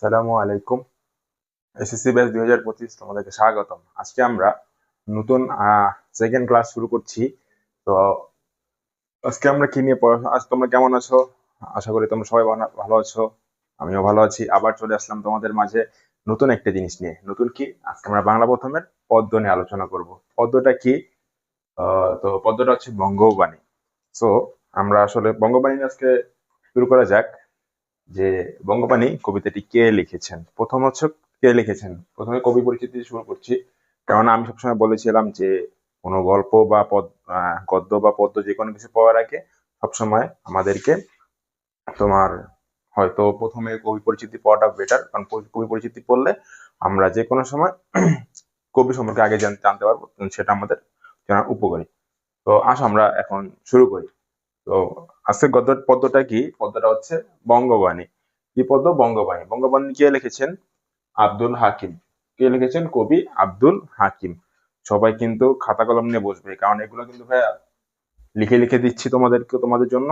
সালামু আলাইকুম। SSC batch দুই হাজার পঁচিশ তোমাদেরকে স্বাগতম। আজকে আমরা নতুন সেকেন্ড ক্লাস শুরু করছি। তো আজকে আমরা কি নিয়ে পড়াশোনা আজ তোমরা কেমন আছো? আশা করি তোমরা সবাই ভালো- আছো। আমিও ভালো আছি। আবার চলে আসলাম তোমাদের মাঝে নতুন একটা জিনিস নিয়ে। নতুন কি? আজকে আমরা বাংলা প্রথমের পদ্য নিয়ে আলোচনা করব। পদ্যটা কি? তো পদ্যটা হচ্ছে বঙ্গবাণী। সো আমরা আসলে বঙ্গবাণী আজকে শুরু করা যাক। যে বঙ্গবাণী কবিতাটি কে লিখেছেন? প্রথম হচ্ছে কে লিখেছেন? প্রথমে কবি পরিচিতি শুরু করছি। কারণ আমি সবসময় বলেছিলাম যে কোনো গল্প বা পদ গদ্য বা পদ্য যে কোনো কিছু পড়ার আগে সবসময় আমাদেরকে তোমার হয়তো প্রথমে কবি পরিচিতি পড়াটা বেটার কারণ কবি পরিচিতি পড়লে আমরা যে কোনো সময় কবি সম্পর্কে আগে জান- জানতে পারব, সেটা আমাদের জানা উপকারী। তো আসো আমরা এখন শুরু করি। তো আজকে গদ্য পদ্মটা কি? পদ্মটা হচ্ছে বঙ্গবাণী। কি পদ্ম বঙ্গবাণী। বঙ্গবাণী কে লিখেছেন? আব্দুল হাকিম। কে লিখেছেন? কবি আব্দুল হাকিম। সবাই কিন্তু খাতা কলম নিয়ে বসবে, কারণ এগুলো কিন্তু ভাইয়া লিখে লিখে দিচ্ছি তোমাদেরকে, তোমাদের জন্য,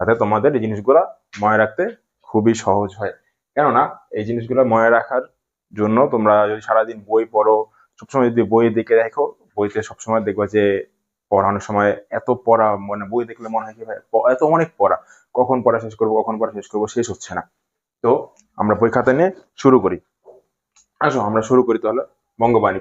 যাতে তোমাদের এই জিনিসগুলো মনে রাখতে খুবই সহজ হয়। কেননা, এই জিনিসগুলো মনে রাখার জন্য তোমরা যদি সারাদিন বই পড়ো, সবসময় যদি বই দেখে দেখো, বইতে সবসময় দেখবে যে পড়ানোর সময় এত পড়া মানে বই দেখলে মনে হয় কি ভাই এত অনেক পড়া। কখন পড়া শেষ করব, কখন পড়া শেষ করব, শেষ হচ্ছে না। তো আমরা বই খাতা নিয়ে শুরু করি। আসো, আমরা শুরু করি তাহলে বঙ্গবাণী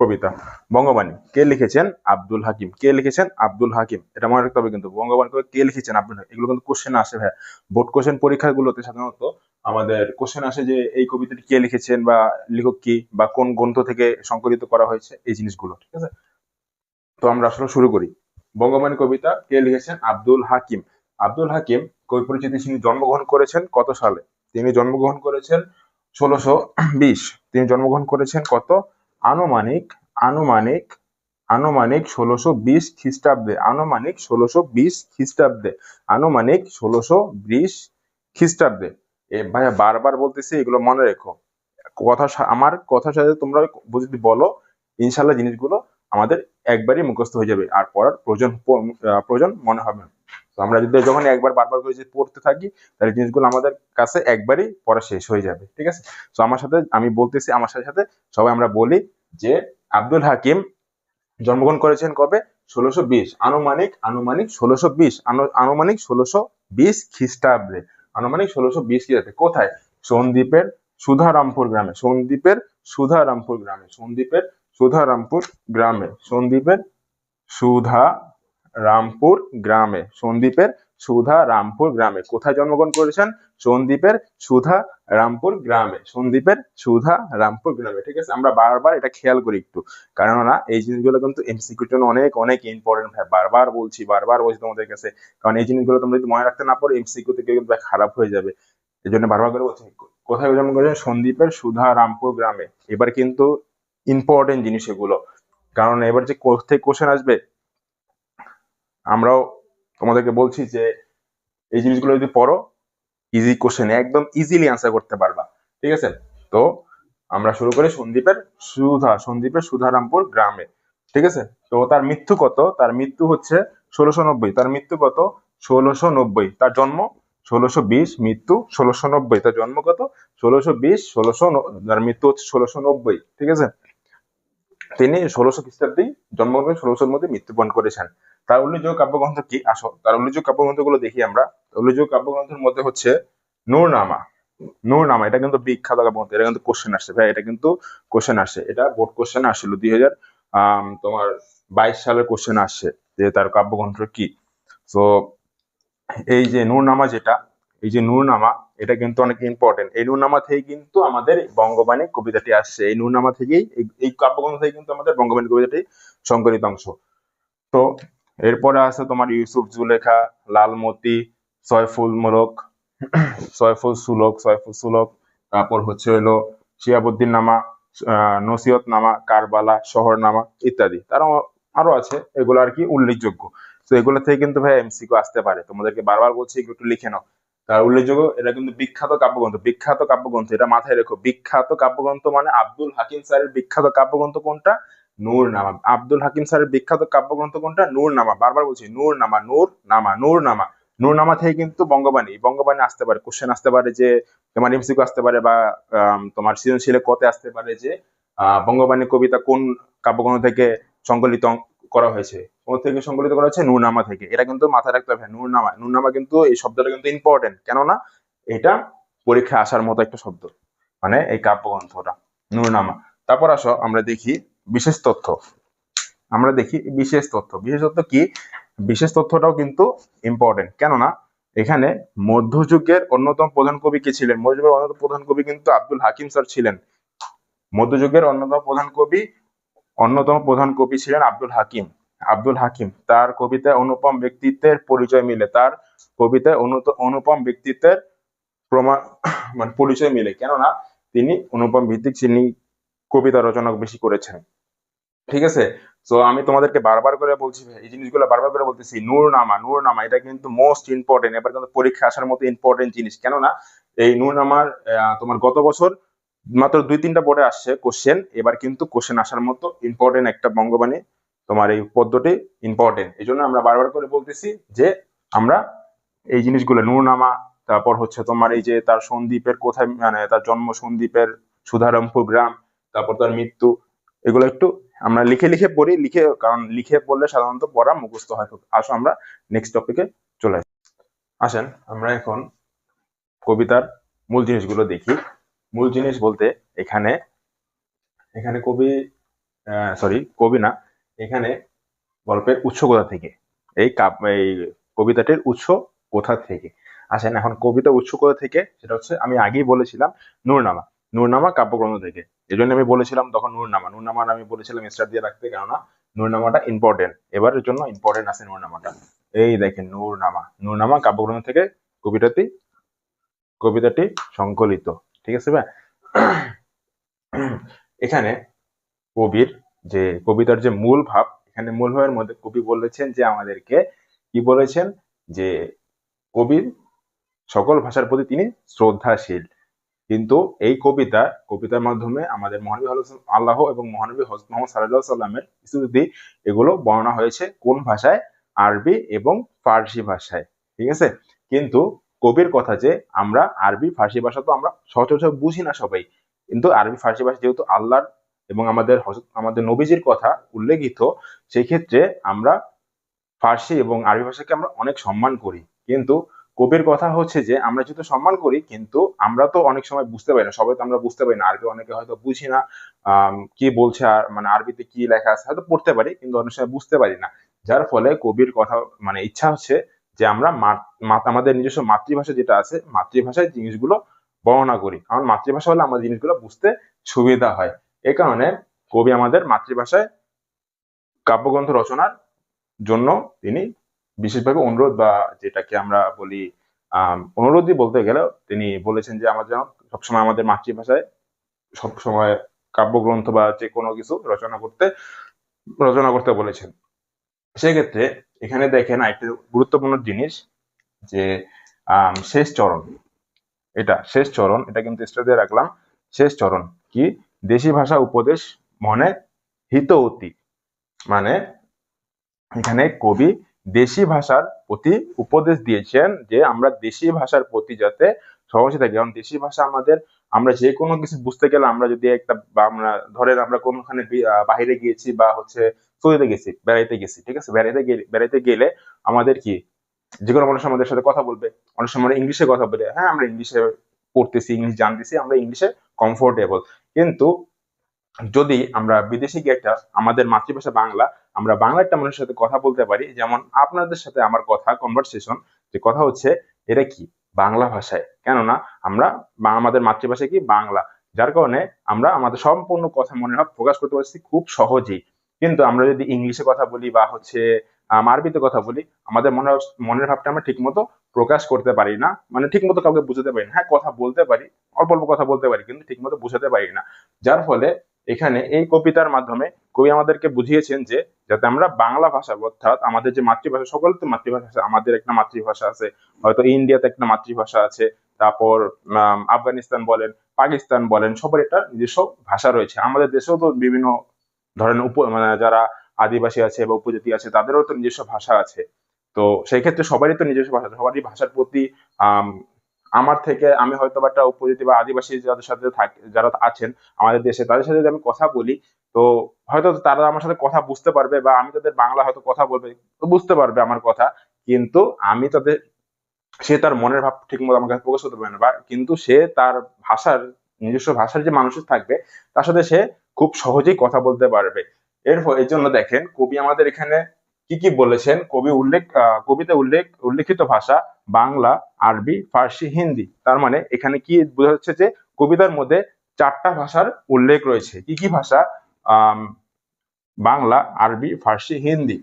কবিতা। বঙ্গবাণী, কে লিখেছেন আব্দুল হাকিম? কে লিখেছেন আব্দুল হাকিম? এটা মনে রাখতে হবে কিন্তু, বঙ্গবাণী কবি কে লিখেছেন আব্দুল হাকিম? এগুলো কিন্তু কোশ্চেন আসে ভাই। বোর্ড কোশ্চেন পরীক্ষাগুলোতে সাধারণত আমাদের কোশ্চেন আসে যে, এই কবিতাটি কে লিখেছেন বা লেখক কি বা কোন গ্রন্থ থেকে সংকলিত করা হয়েছে, এই জিনিসগুলো, ঠিক আছে? তো আমরা আসলে শুরু করি। বঙ্গবাণী কবিতা কে লিখেছেন আব্দুল হাকিম। আব্দুল হাকিম কবি পরিচিতি তিনি জন্মগ্রহণ করেছেন কত সালে? তিনি জন্মগ্রহণ করেছেন ষোলোশো বিশ। তিনি জন্মগ্রহণ করেছেন কত? আনুমানিক আনুমানিক আনুমানিক ষোলোশো বিশ খ্রিস্টাব্দে। আনুমানিক ষোলোশো বিশ খ্রিস্টাব্দে। আনুমানিক ষোলোশো বিশ খ্রিস্টাব্দে। এ ভাইয়া বারবার বলতেছি, এগুলো মনে রেখো। কথা আমার কথার সাথে তোমরা যদি বলো, ইনশাল্লাহ জিনিসগুলো আমাদের একবারই মুখস্থ হয়ে যাবে আর পড়ার প্রয়োজন প্রয়োজন মনে হবে না। তো আমরা যদি যখন একবার বারবার করে যদি পড়তে থাকি, তাহলে জিনিসগুলো আমাদের কাছে একবারই পড়া শেষ হয়ে যাবে, ঠিক আছে? তো আমার সাথে, আমি বলতেছি আমার সাথে সাথে সবাই আমরা বলি যে আব্দুল হাকিম জন্মগ্রহণ করেছেন কবে? ষোলোশো বিশ। আনুমানিক আনুমানিক ষোলোশো বিশ। আনুমানিক ষোলোশো বিশ খ্রিস্টাব্দে। আনুমানিক ষোলোশো বিশ খ্রিস্টাব্দে। কোথায়? সন্দ্বীপের সুধারামপুর গ্রামে। সন্দ্বীপের সুধারামপুর গ্রামে। সন্দ্বীপের সুধারামপুর গ্রামে সন্দ্বীপের সুধা রামপুর গ্রামে সন্দ্বীপের সুধা রামপুর গ্রামে। কোথায় জন্মগ্রহণ করেছেন? সন্দ্বীপের সুধা রামপুর গ্রামে সন্দ্বীপের সুধা রামপুর গ্রামে। ঠিক আছে, আমরা বারবার এটা খেয়াল করি একটু। কেননা, এই জিনিসগুলো কিন্তু এমসিকিউর জন্য অনেক অনেক ইম্পর্টেন্ট হয় বারবার বলছি বারবার বলছি তোমাদের কাছে। কারণ এই জিনিসগুলো তোমরা যদি মনে রাখতে না পারো এমসিকিউ থেকে কিন্তু খারাপ হয়ে যাবে। এই জন্য বারবার করে বলছি, কোথায় জন্ম করেছেন? সন্দীপের সুধা রামপুর গ্রামে। এবার কিন্তু ইম্পর্টেন্ট জিনিস এগুলো। কারণ এবার যে কোথায় কোশ্চেন আসবে, আমরাও তোমাদেরকে বলছি যে, এই জিনিসগুলো যদি পড়ো ইজি কোশ্চেন একদম ইজিলি আনসার করতে পারবা। ঠিক আছে? তো আমরা শুরু করি সন্দীপের সুধা, সন্দীপের সুধারামপুর গ্রামে। ঠিক আছে? তো তার মৃত্যু কত? তার মৃত্যু হচ্ছে ষোলোশো নব্বই তার মৃত্যু কত? ষোলোশো নব্বই তার জন্ম ষোলোশো বিশ মৃত্যু ষোলোশো নব্বই তার জন্ম কত? ষোলোশো বিশ ষোলোশো তার মৃত্যু হচ্ছে ষোলোশো নব্বই ঠিক আছে? তিনি ষোলোশো খ্রিস্টাব্দেই জন্মগ্রহণ ষোলোশোর মধ্যে মৃত্যুবরণ করেছেন। তার উল্লেখযোগ্য কাব্যগ্রন্থ কি? আসো, তার উল্লেখযোগ্য কাব্যগ্রন্থগুলো দেখি আমরা। উল্লেখযোগ্য কাব্যগ্রন্থের মধ্যে হচ্ছে নূরনামা। নূরনামা, এটা কিন্তু বিখ্যাত কাব্যগ্রন্থ, এটা কিন্তু কোশ্চেন আসছে। ভাই, এটা কিন্তু কোশ্চেন আসছে। এটা বোর্ড কোশ্চেন আসছিল দুই হাজার তোমার বাইশ সালের কোশ্চেন আসছে যে তার কাব্যগ্রন্থ কি। তো এই যে নূরনামা যেটা এই যে নূরনামা এটা কিন্তু অনেক ইম্পর্টেন্ট এই নূরনামা থেকে কিন্তু আমাদের বঙ্গবাণী কবিতাটি আসছে। এই নূরনামা থেকেই এই- কাব্যগ্রন্থ থেকে কিন্তু আমাদের বঙ্গবাণী কবিতাটি সংকলিত অংশ। তো এরপরে আছে তোমার ইউসুফ জুলেখা লালমতি সয়ফুল মোরক সয়ফুল সুলক সয়ফুল সুলক। তারপর হচ্ছে হলো শিয়াবুদ্দিন নামা আহ, নসিহত নামা কারবালা শহর নামা ইত্যাদি। তারা আরও আছে এগুলো আর কি উল্লেখযোগ্য। তো এগুলো থেকে কিন্তু ভাই এমসিকিউ আসতে পারে। তোমাদেরকে বারবার বলছি একটু লিখে নাও। তার উল্লেখযোগ্য এটা কিন্তু বিখ্যাত কাব্যগ্রন্থ বিখ্যাত কাব্যগ্রন্থ এটা মাথায় রেখো। বিখ্যাত কাব্যগ্রন্থ মানে আব্দুল হাকিম স্যারের বিখ্যাত কাব্যগ্রন্থ কোনটা? নূর নামা। আব্দুল হাকিম স্যারের বিখ্যাত কাব্যগ্রন্থ কোনটা? নূর নামা। বারবার বলছি নূর নামা নূর নামা নূর নামা। নূরনামা থেকে কিন্তু বঙ্গবাণী বঙ্গবাণী আসতে পারে কোশ্চেন আসতে পারে যে তোমার এমসিকিউ আসতে পারে বা তোমার সৃজনশীলে কতে আসতে পারে যে আহ, বঙ্গবাণী কবিতা কোন কাব্যগ্রন্থ থেকে সংকলিত করা হয়েছে। কোন থেকে সংকলিত করা হয়েছে নূরনামা থেকে। এটা কিন্তু মাথায় রাখতে হবে, নূরনামা। নূরনামা কিন্তু এই শব্দটা কিন্তু ইম্পর্টেন্ট কেননা এটা পরীক্ষায় আসার মতো একটা শব্দ মানে এই কাব্যগ্রন্থটা, নূরনামা। তারপর আসো, আমরা দেখি বিশেষ তথ্য। আমরা দেখি বিশেষ তথ্য। বিশেষ তথ্য কি? বিশেষ তথ্যটাও কিন্তু ইম্পর্টেন্ট কেননা এখানে মধ্যযুগের অন্যতম প্রধান কবি কে ছিলেন? মধ্যযুগের অন্যতম প্রধান কবি কিন্তু আব্দুল হাকিম স্যার ছিলেন। মধ্যযুগের অন্যতম প্রধান কবি অন্যতম প্রধান কবি ছিলেন আব্দুল হাকিম। আব্দুল হাকিম তার কবিতায় অনুপম ব্যক্তিত্বের পরিচয় মিলে তার কবিতায় অনুপম ব্যক্তিত্বের প্রমাণ মানে পরিচয় মিলে কেননা তিনি অনুপম ভিত্তিক তিনি কবিতা রচনা বেশি করেছেন। ঠিক আছে? তো আমি তোমাদেরকে বারবার করে বলছি এই জিনিসগুলো বারবার করে বলতেছি নূরনামা নূরনামা এটা কিন্তু মোস্ট ইম্পর্টেন্ট এবার কিন্তু পরীক্ষা আসার মতো ইম্পর্টেন্ট জিনিস। কেননা এই নূরনামার আহ, তোমার গত বছর মাত্র দুই তিনটা বোর্ডে আসছে কোশ্চেন এবার কিন্তু কোশ্চেন আসার মতো ইম্পর্টেন্ট একটা বঙ্গবাণী তোমার এই পদ্যটি ইম্পর্টেন্ট এই জন্য আমরা বারবার করে বলতেছি যে আমরা এই জিনিসগুলো, নূরনামা, তারপর হচ্ছে তোমার এই যে তার সন্দীপের কোথায় মানে তার জন্ম সন্দীপের সুধারামপুর গ্রাম, তারপর তার মৃত্যু, এগুলো একটু আমরা লিখে লিখে পড়ি, লিখে, কারণ লিখে পড়লে সাধারণত পড়া মুখস্থ হয়। আসো আমরা নেক্সট টপিকে চলে আসি। আসেন, আমরা এখন কবিতার মূল জিনিসগুলো দেখি। মূল জিনিস বলতে এখানে এখানে কবি সরি কবি না, এখানে গল্পের উৎস কোথা থেকে? এই এই কবিতাটির উৎস কোথা থেকে? আসেন, এখন কবিতা উৎস কোথা থেকে? সেটা হচ্ছে, আমি আগেই বলেছিলাম নূরনামা। নূরনামা কাব্যগ্রন্থ থেকে। এই জন্য আমি বলেছিলাম তখন নূরনামা। নূরনামার আমি বলেছিলাম স্টার দিয়ে রাখতে, কেননা নূরনামাটা ইম্পর্টেন্ট এবারের জন্য ইম্পর্টেন্ট আছে নূরনামাটা। এই দেখেন, নূরনামা। নূরনামা কাব্যগ্রন্থ থেকে কবিতাটি কবিতাটি সংকলিত। ঠিক আছে ভাই? এখানে কবির যে, কবিতার যে মূল ভাব, এখানে মূল ভাবের মধ্যে কবি বলেছেন যে আমাদেরকে কি বলেছেন? যে কবির সকল ভাষার প্রতি তিনি শ্রদ্ধাশীল। কিন্তু এই কবিতা, কবিতার মাধ্যমে আমাদের মহানবী আল্লাহ এবং মহানবী হজরত মোহাম্মদ সাল্লাহ সাল্লামের স্তুতি এগুলো বর্ণনা হয়েছে কোন ভাষায়? আরবি এবং ফার্সি ভাষায়। ঠিক আছে? কিন্তু কবির কথা যে আমরা আরবি, ফার্সি ভাষা তো আমরা সচরাচর বুঝি না সবাই। কিন্তু আরবি, ফার্সি ভাষা যেহেতু আল্লাহর এবং আমাদের আমাদের নবীজির কথা উল্লেখিত সেই ক্ষেত্রে আমরা ফার্সি এবং আরবি ভাষাকে আমরা অনেক সম্মান করি। কিন্তু কবির কথা হচ্ছে যে আমরা যেহেতু সম্মান করি, কিন্তু আমরা তো অনেক সময় বুঝতে পারি না। সবাই তো আমরা বুঝতে পারি না। আরবি অনেকে হয়তো বুঝি না কি বলছে আর মানে আরবিতে কি লেখা আছে, হয়তো পড়তে পারি, কিন্তু অনেক সময় বুঝতে পারি না। যার ফলে কবির কথা মানে ইচ্ছা হচ্ছে যে আমরা আমাদের নিজস্ব মাতৃভাষা যেটা আছে, মাতৃভাষায় জিনিসগুলো বর্ণনা করি। কারণ মাতৃভাষা হলে আমাদের জিনিসগুলো বুঝতে সুবিধা হয়। এই কারণে কবি আমাদের মাতৃভাষায় কাব্যগ্রন্থ রচনার জন্য তিনি বিশেষভাবে অনুরোধ বা যেটাকে আমরা বলি আহ অনুরোধই বলতে গেলে তিনি বলেছেন যে আমরা যেন সবসময় আমাদের মাতৃভাষায় সবসময় কাব্যগ্রন্থ বা যে কোনো কিছু রচনা করতে রচনা করতে বলেছেন। সেক্ষেত্রে এখানে দেখেন একটা গুরুত্বপূর্ণ জিনিস যে শেষ চরণ। এটা শেষ চরণ, এটা কিন্তু স্টার দিয়ে রাখলাম। শেষ চরণ কি? দেশি ভাষা উপদেশ মনে হিত অতি। মানে এখানে কবি দেশি ভাষার প্রতি উপদেশ দিয়েছেন যে, আমরা দেশি ভাষার প্রতি যাতে সহজে থাকি। কারণ দেশি ভাষা আমাদের আমরা যে কোনো কিছু বুঝতে গেলে আমরা যদি একটা বা আমরা, ধরেন আমরা কোনোখানে বাইরে গিয়েছি বা হচ্ছে সৌদিতে গেছি, বেড়াইতে গেছি, ঠিক আছে? বেড়াইতে গেলে বেড়াইতে গেলে আমাদের কি? যে কোনো মানুষ আমাদের সাথে কথা বলবে, অনেক সময় আমরা ইংলিশে কথা বলে হ্যাঁ আমরা ইংলিশে পড়তেছি, ইংলিশ জানতেছি, আমরা ইংলিশে কমফোর্টেবল কিন্তু যদি আমরা বিদেশে গিয়ে একটা আমাদের মাতৃভাষা বাংলা, আমরা বাংলা একটা মানুষের সাথে কথা বলতে পারি, যেমন আপনাদের সাথে আমার কথা কনভারসেশন যে কথা হচ্ছে, এটা কি? বাংলা ভাষায়। কেননা আমরা আমাদের মাতৃভাষা কি? বাংলা। যার কারণে আমরা আমাদের সম্পূর্ণ কথা মনে ভাব প্রকাশ করতে পারছি খুব সহজেই। কিন্তু আমরা যদি ইংলিশে কথা বলি বা হচ্ছে আরবিতে কথা বলি, আমাদের মনে মনের ভাবটা আমরা ঠিকমতো প্রকাশ করতে পারি না। মানে ঠিকমতো কাউকে বুঝাতে পারি না। হ্যাঁ কথা বলতে পারি, অল্প অল্প কথা বলতে পারি, কিন্তু ঠিকমতো বুঝাতে পারি না। যার ফলে এখানে এই কবিতার মাধ্যমে কবি আমাদেরকে বুঝিয়েছেন যে যাতে আমরা বাংলা ভাষা অর্থাৎ আমাদের যে মাতৃভাষা, সকল তো মাতৃভাষা আছে, আমাদের একটা মাতৃভাষা আছে, হয়তো ইন্ডিয়াতে একটা মাতৃভাষা আছে, তারপর আফগানিস্তান বলেন, পাকিস্তান বলেন, সবার একটা নিজস্ব ভাষা রয়েছে। আমাদের দেশেও তো বিভিন্ন ধরনের উপ মানে যারা আদিবাসী আছে বা উপজাতি আছে, তাদেরও তো নিজস্ব ভাষা আছে। তো সেই ক্ষেত্রে সবারই তো নিজস্ব ভাষা সবারই ভাষার প্রতি আমার থেকে আমি হয়তো বা একটা উপজাতি বা আদিবাসী যাদের সাথে থাকে, যারা আছেন আমাদের দেশে, তাদের সাথে যদি আমি কথা বলি, তো হয়তো তারা আমার সাথে কথা বুঝতে পারবে বা আমি তাদের বাংলা হয়তো কথা বলবে বুঝতে পারবে আমার কথা। কিন্তু আমি তাদের, সে তার মনের ভাব ঠিক মতো আমার কাছে প্রকাশ করতে পারে না বা কিন্তু সে তার ভাষার, নিজস্ব ভাষার যে মানুষ থাকবে, তার সাথে সে খুব সহজেই কথা বলতে পারবে। এর এর জন্য দেখেন কবি আমাদের এখানে কি কি বলেছেন? কবি উল্লেখ কবিতে উল্লেখ, উল্লেখিত ভাষা, বাংলা, আরবি, ফার্সি, হিন্দি। তার মানে এখানে কি বোঝা যাচ্ছে যে কবিতার মধ্যে চারটা ভাষার উল্লেখ রয়েছে। কি কি ভাষা? বাংলা, আরবি, ফার্সি, হিন্দি।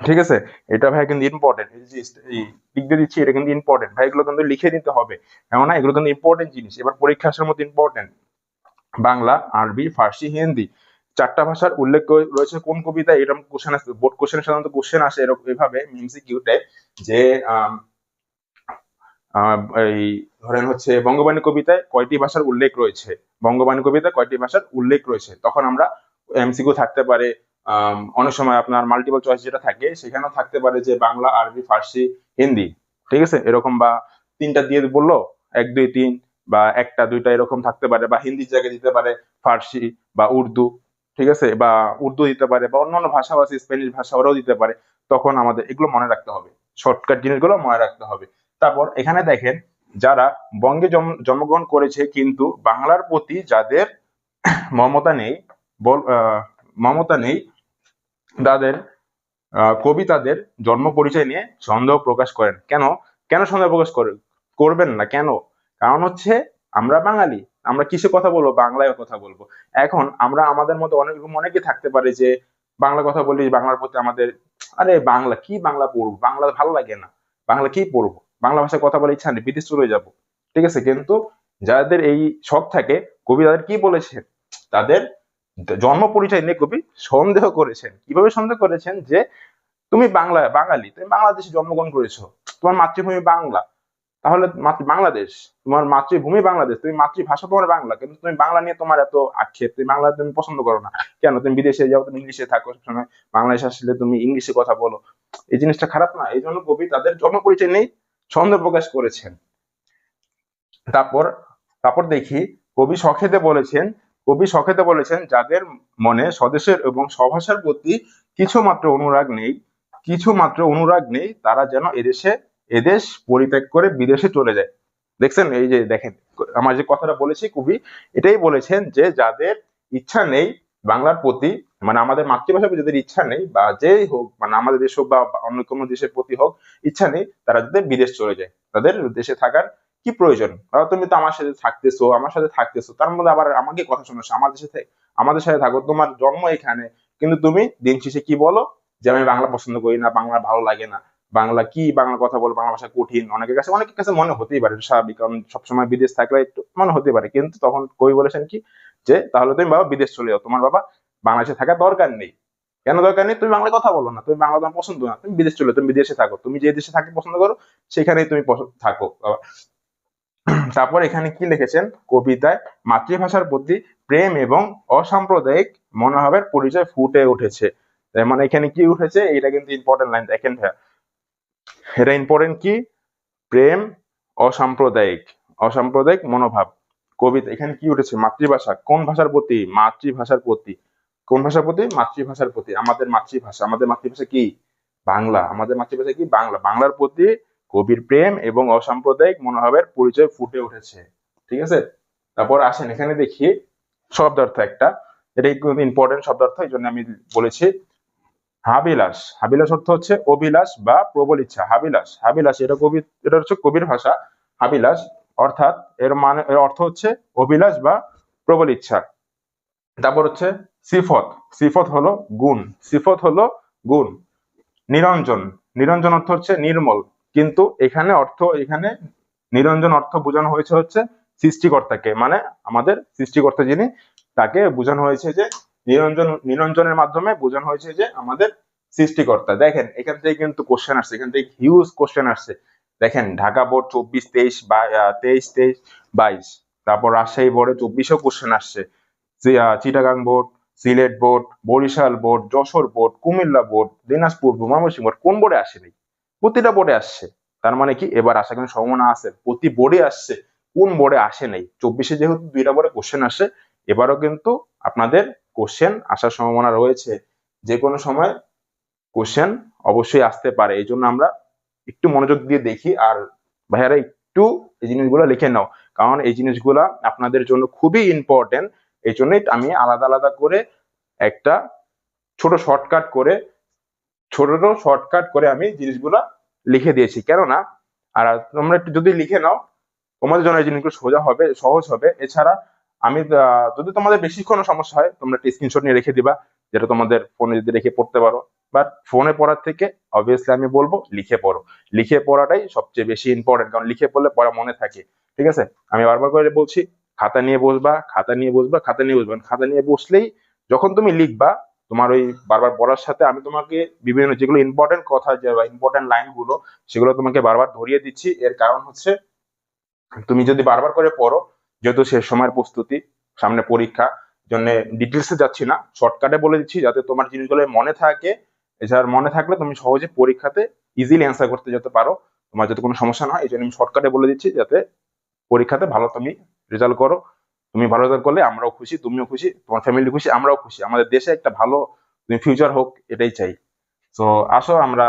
ঠিক আছে? এটা ভাই কিন্তু ইম্পর্টেন্ট এই দিচ্ছি, এটা কিন্তু ইম্পর্টেন্ট ভাই, এগুলো কিন্তু লিখে নিতে হবে। কেননা এগুলো কিন্তু ইম্পর্টেন্ট জিনিস। এবার পরীক্ষা আসার মধ্যে ইম্পর্টেন্ট বাংলা, আরবি, ফার্সি, হিন্দি। চারটা ভাষার উল্লেখ রয়েছে কোন কবিতায় এরকম কোশ্চেন আসে বোর্ড কোশ্চেন সাধারণত কোশ্চেন আসে এরকম এভাবে এমসিকিউতে যে আম, এই ধরেন হচ্ছে বঙ্গবাণী কবিতায় কয়টি ভাষার উল্লেখ রয়েছে। বঙ্গবাণী কবিতায় কয়টি ভাষার উল্লেখ রয়েছে? তখন আমরা এমসিকিউ থাকতে পারে অনেক সময় আপনার মাল্টিপল চয়েস যেটা থাকে সেখানেও থাকতে পারে যে বাংলা আরবি ফার্সি হিন্দি ঠিক আছে? এরকম বা তিনটা দিয়ে বলল এক দুই তিন বা একটা দুইটা এরকম থাকতে পারে বা হিন্দির জায়গায় দিতে পারে ফার্সি বা উর্দু। ঠিক আছে? বা উর্দু দিতে পারে বা অন্যান্য ভাষাভাষী স্প্যানিশ ভাষা ওরাও দিতে পারে। তখন আমাদের এগুলো মনে রাখতে হবে। শর্টকাট জিনিসগুলো মনে রাখতে হবে। তারপর এখানে দেখেন, যারা বঙ্গে জন্মগ্রহণ করেছে কিন্তু বাংলার প্রতি যাদের মমতা নেই মমতা নেই, তাদের কবি তাদের জন্ম পরিচয় নিয়ে সন্দেহ প্রকাশ করেন। কেন? কেন সন্দেহ প্রকাশ করে, করবেন না? কেন? কারণ হচ্ছে আমরা বাঙালি। আমরা কিসে কথা বলব? বাংলায় কথা বলব। এখন আমরা আমাদের মতো অনেক অনেকে থাকতে পারে যে বাংলা কথা বলি বাংলার প্রতি আমাদের, আরে বাংলা, কি বাংলা পড়ব? বাংলা ভালো লাগে না। বাংলা কি পড়ব? বাংলা ভাষায় কথা বলে ইচ্ছা নেই, বিদেশ চলে যাব। ঠিক আছে? কিন্তু যাদের এই শখ থাকে, কবি তাদের কি বলেছেন? তাদের জন্ম পরিচয় নিয়ে কবি সন্দেহ করেছেন। কীভাবে সন্দেহ করেছেন যে, তুমি বাংলা, বাঙালি, তুমি বাংলাদেশে জন্মগ্রহণ করেছ। তোমার মাতৃভূমি বাংলা। তাহলে বাংলাদেশ, তোমার মাতৃভূমি বাংলাদেশ, তুমি মাতৃভাষা তোমার বাংলা, কিন্তু তুমি বাংলা নিয়ে তোমার এত আক্ষেপ, তুমি বাংলা তুমি পছন্দ করো না। কেন? তুমি বিদেশে যাও, তুমি ইংলিশে থাকো সবসময়, বাংলাদেশে আসলে তুমি ইংলিশে কথা বলো। এই জিনিসটা খারাপ না, এই জন্য কবি তাদের জন্ম পরিচয় নেই ছন্দ প্রকাশ করেছেন। তারপর তারপর দেখি, কবি সখেতে বলেছেন, কবি সখেতে বলেছেন, যাদের মনে স্বদেশের এবং স্বভাষার প্রতি কিছু মাত্র অনুরাগ নেই কিছু মাত্র অনুরাগ নেই, তারা যেন এদেশে এদেশ পরিত্যাগ করে বিদেশে চলে যায়। দেখছেন? এই যে দেখেন, আমার যে কথাটা বলেছি কবি, এটাই বলেছেন যে যাদের ইচ্ছা নেই বাংলার প্রতি মানে আমাদের মাতৃভাষার প্রতি যাদের ইচ্ছা নেই বা যেই হোক মানে আমাদের দেশ হোক বা অন্য কোনো দেশের প্রতি হোক, ইচ্ছা নেই তারা যাতে বিদেশ চলে যায়। তাদের দেশে থাকার কি প্রয়োজন? তুমি তো আমার সাথে থাকতেছো, আমার সাথে থাকতেছো, তার মধ্যে আবার আমাকে কথা শোনাচ্ছ, আমার দেশে থেকে, আমাদের সাথে থাকো, তোমার জন্ম এখানে, কিন্তু তুমি দিন শেষে কি বলো? যে আমি বাংলা পছন্দ করি না, বাংলা ভালো লাগে না। বাংলা কি বাংলা কথা বল বাংলা ভাষা কঠিন, অনেকের কাছে অনেকের কাছে মনে হতেই পারে স্বাভাবিক, কারণ সবসময় বিদেশ থাকলে একটু মনে হতে পারে, কিন্তু তখন কবি বলেছেন কি, যে তাহলে তুমি বাবা বিদেশ চলে যাও, তোমার বাবা বাংলাদেশে থাকার দরকার নেই। কেন দরকার নেই? তুমি বাংলা কথা বলো না, তুমি বাংলা তোমার পছন্দ না, তুমি বিদেশ চলে তুমি বিদেশে থাকো, তুমি যে দেশে থাকতে পছন্দ করো, সেখানেই তুমি থাকো। তারপর এখানে কি লিখেছেন? কবিতায় মাতৃভাষার প্রতি প্রেম এবং অসাম্প্রদায়িক মনোভাবের পরিচয় ফুটে উঠেছে। মানে এখানে কি উঠেছে? এটা কিন্তু ইম্পর্টেন্ট লাইন দেখেন ভাইয়া। এটা ইম্পর্টেন্ট কি? প্রেম, অসাম্প্রদায়িক। অসাম্প্রদায়িক মনোভাব। কবিতা এখানে কি উঠেছে? মাতৃভাষা। কোন ভাষার প্রতি? মাতৃভাষার প্রতি। কোন ভাষার প্রতি? মাতৃভাষার প্রতি। আমাদের মাতৃভাষা। আমাদের মাতৃভাষা কি? বাংলা। আমাদের মাতৃভাষা কি? বাংলা। বাংলার প্রতি কবির প্রেম এবং অসাম্প্রদায়িক মনোভাবের পরিচয় ফুটে উঠেছে। ঠিক আছে? তারপর আসেন, এখানে দেখি শব্দার্থ একটা। এটা ইম্পর্টেন্ট শব্দার্থ, এই জন্য আমি বলেছি। হাবিলাস। হাবিলাস অর্থ হচ্ছে অভিলাষ বা প্রবল ইচ্ছা। হাবিলাস। হাবিলাস এটা কবি এটা হচ্ছে কবির ভাষা। হাবিলাস অর্থাৎ এর মানে এর অর্থ হচ্ছে অভিলাষ বা প্রবল ইচ্ছা। তারপর হচ্ছে সিফত। সিফত হলো গুণ। সিফত হলো গুণ। নিরঞ্জন। নিরঞ্জন অর্থ হচ্ছে নির্মল। কিন্তু এখানে অর্থ এখানে নিরঞ্জন অর্থ বোঝানো হয়েছে হচ্ছে সৃষ্টিকর্তাকে। মানে আমাদের সৃষ্টিকর্তা যিনি, তাকে বোঝানো হয়েছে যে নিরঞ্জন, নিরঞ্জনের মাধ্যমে বোঝানো হয়েছে যে আমাদের সৃষ্টিকর্তা। দেখেন, এখান থেকে কিন্তু কোশ্চেন আসছে, এখান থেকে হিউজ কোশ্চেন আসছে। দেখেন, ঢাকা বোর্ড চব্বিশ, তেইশ তেইশ তেইশ, বাইশ। তারপর রাজশাহী বোর্ডে চব্বিশেও কোশ্চেন আসছে। Chittagong board, Sylhet board, Barisal board, Jessore board, Comilla board, Dinajpur Mymensingh board, কোন বোর্ডে আসেনি প্রতিটা বোর্ডে আসছে। তার মানে কি? এবার আশা কিন্তু সম্ভাবনা আছে। প্রতি বোর্ডে আসছে, কোন বোর্ডে আসে নাই? চব্বিশে যেহেতু দুইটা বোর্ডে কোশ্চেন আসে, এবারও কিন্তু আপনাদের কোশ্চেন আসার সম্ভাবনা রয়েছে যে কোনো সময় কোশ্চেন অবশ্যই আসতে পারে। এই জন্য আমরা একটু মনোযোগ দিয়ে দেখি আর ভাইয়ারা একটু এই জিনিসগুলো লিখে নাও। কারণ এই জিনিসগুলো আপনাদের জন্য খুবই ইম্পর্টেন্ট এই জন্যই আমি আলাদা আলাদা করে একটা ছোট শর্টকাট করে ছোট শর্টকাট করে আমি জিনিসগুলো লিখে দিয়েছি। কেননা, আর তোমরা একটু যদি লিখে নাও, তোমাদের জন্য এই জিনিসগুলো সোজা হবে, সহজ হবে। এছাড়া আমি যদি তোমাদের বেশিক্ষণ সমস্যা হয়, তোমরা একটা স্ক্রিনশট নিয়ে রেখে দিবা, যেটা তোমাদের ফোনে যদি রেখে পড়তে পারো। বাট ফোনে পড়ার থেকে অবভিয়াসলি আমি বলব, লিখে পড়ো। লিখে পড়াটাই সবচেয়ে বেশি ইম্পর্টেন্ট কারণ লিখে পড়লে পড়া মনে থাকে। ঠিক আছে? আমি বারবার করে বলছি, খাতা নিয়ে বসবা, খাতা নিয়ে বসবা, খাতা নিয়ে বসবা। খাতা নিয়ে বসলেই যখন তুমি লিখবা, তোমার ওই বারবার পড়ার সাথে আমি তোমাকে বিভিন্ন যেগুলো ইম্পর্টেন্ট কথা যে বা ইম্পর্টেন্ট লাইনগুলো সেগুলো তোমাকে বারবার ধরিয়ে দিচ্ছি। এর কারণ হচ্ছে, তুমি যদি বারবার করে পড়ো যেহেতু শেষ সময়ের প্রস্তুতি, সামনে পরীক্ষা, জন্য ডিটেলসে যাচ্ছি না। শর্টকাটে বলে দিচ্ছি যাতে তোমার জিনিসগুলো মনে থাকে। এছাড়া মনে থাকলে তুমি সহজে পরীক্ষাতে ইজিলি অ্যান্সার করতে যেতে পারো। তোমার যাতে কোনো সমস্যা না হয়, এই জন্য আমি শর্টকাটে বলে দিচ্ছি যাতে পরীক্ষাতে ভালো তুমি রেজাল্ট করো। তুমি ভালো রেজাল্ট করলে আমরাও খুশি, তুমিও খুশি, তোমার ফ্যামিলি খুশি, আমরাও খুশি। আমাদের দেশে একটা ভালো, তুমি ফিউচার হোক, এটাই চাই। তো আসো, আমরা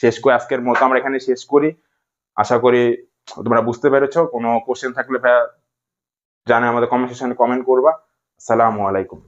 শেষ করে, আজকের মতো আমরা এখানে শেষ করি। আশা করি তোমরা বুঝতে পেরেছ, কোনো কোশ্চেন থাকলে ভাইয়া জানে আমাদের কমেন্ট সেকশনে কমেন্ট করবা। আসসালামু আলাইকুম।